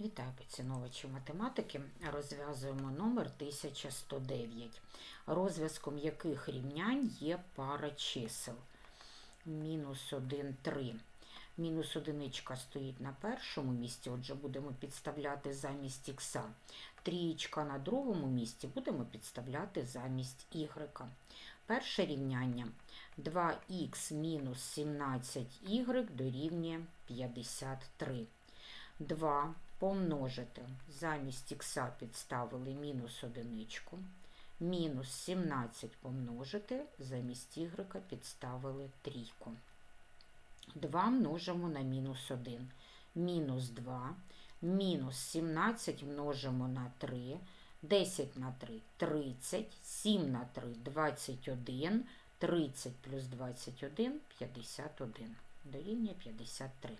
Вітаю поціновувачі математики. Розв'язуємо номер 1109, розв'язком яких рівнянь є пара чисел. Мінус 1, 3. Мінус одиничка стоїть на першому місці, отже, будемо підставляти замість х. Трієчка на другому місці будемо підставляти замість y. Перше рівняння 2х мінус 17y дорівнює 53. 2 помножити. Замість х підставили мінус одиничку. Мінус 17 помножити, замість y підставили трійку. 2 множимо на мінус 1. Мінус 2. Мінус 17 множимо на 3. 10 на 3 30. 7 на 3 21. 30 плюс 21 51. Дорівнює 53.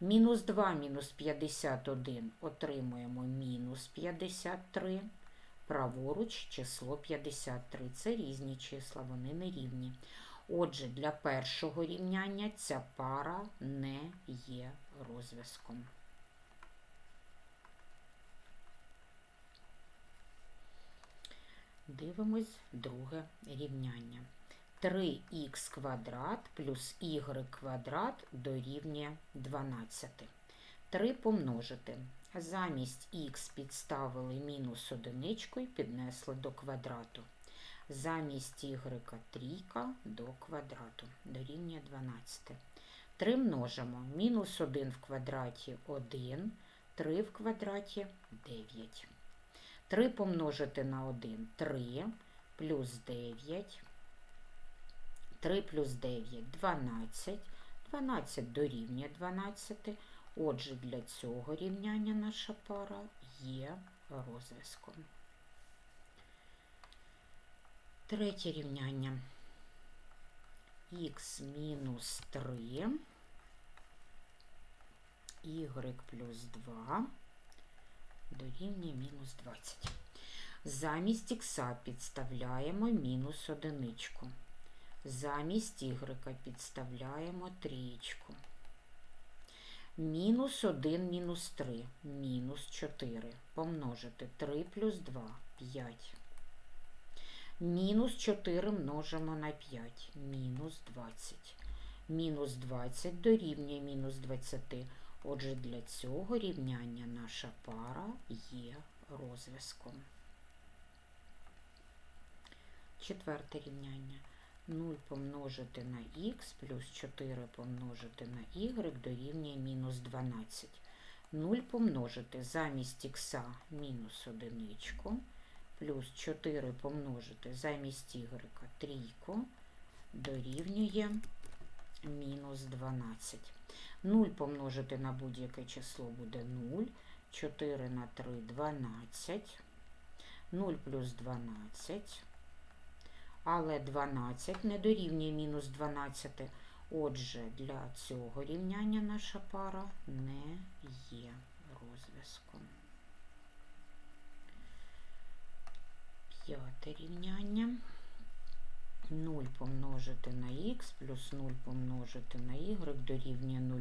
Мінус 2 мінус 51 отримуємо мінус 53. Праворуч число 53. Це різні числа, вони не рівні. Отже, для першого рівняння ця пара не є розв'язком. Дивимось друге рівняння. 3х квадрат плюс y квадрат дорівнює 12. 3 помножити. Замість х підставили мінус одиничку і піднесли до квадрату. Замість y трійка до квадрату дорівнює 12. 3 множимо. Мінус 1 в квадраті 1, 3 в квадраті 9. 3 помножити на 1 3, плюс 9. 3 плюс 9 12. 12 дорівнює 12. Отже, для цього рівняння наша пара є розв'язком. Третє рівняння. х мінус 3, y плюс 2 дорівнює мінус 20. Замість х підставляємо мінус одиничку. Замість y підставляємо трієчку. Мінус 1 мінус 3, мінус 4. Помножити 3 плюс 2 5. Мінус 4 множимо на 5, мінус 20. Мінус 20 дорівнює мінус 20. Отже, для цього рівняння наша пара є розв'язком. Четверте рівняння. 0 помножити на х плюс 4 помножити на y дорівнює мінус 12. 0 помножити замість х мінус одиничку, плюс 4 помножити замість y трійку дорівнює мінус 12. 0 помножити на будь-яке число буде 0. 4 на 3 12. 0 плюс 12 але 12 не дорівнює мінус 12. Отже, для цього рівняння наша пара не є розв'язком. П'яте рівняння. 0 помножити на х плюс 0 помножити на y дорівнює 0.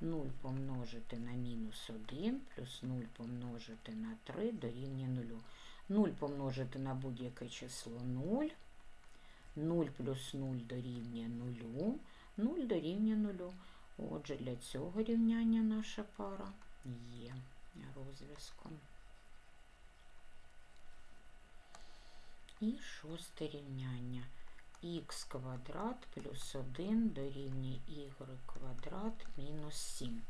0 помножити на мінус 1 плюс 0 помножити на 3 дорівнює 0. 0 помножити на будь-яке число 0. 0 плюс 0 дорівнює 0. 0 дорівнює 0. Отже, для цього рівняння наша пара є розв'язком. І шосте рівняння. х квадрат плюс 1 дорівнює y квадрат мінус 7.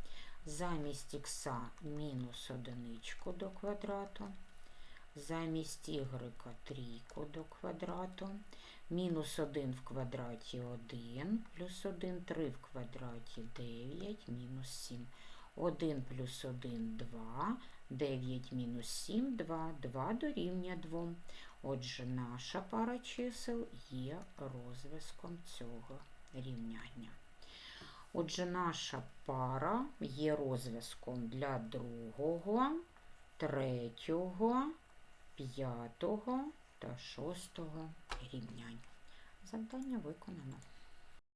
Замість х мінус одиничку до квадрату. Замість y трійку до квадрату. Мінус 1 в квадраті 1, плюс 1, 3 в квадраті 9, мінус 7. 1 плюс 1 2, 9 мінус 7, 2, 2 дорівнює 2. Отже, наша пара чисел є розв'язком цього рівняння. Отже, наша пара є розв'язком для другого, третього, п'ятого та шостого рівнянь. Завдання виконано.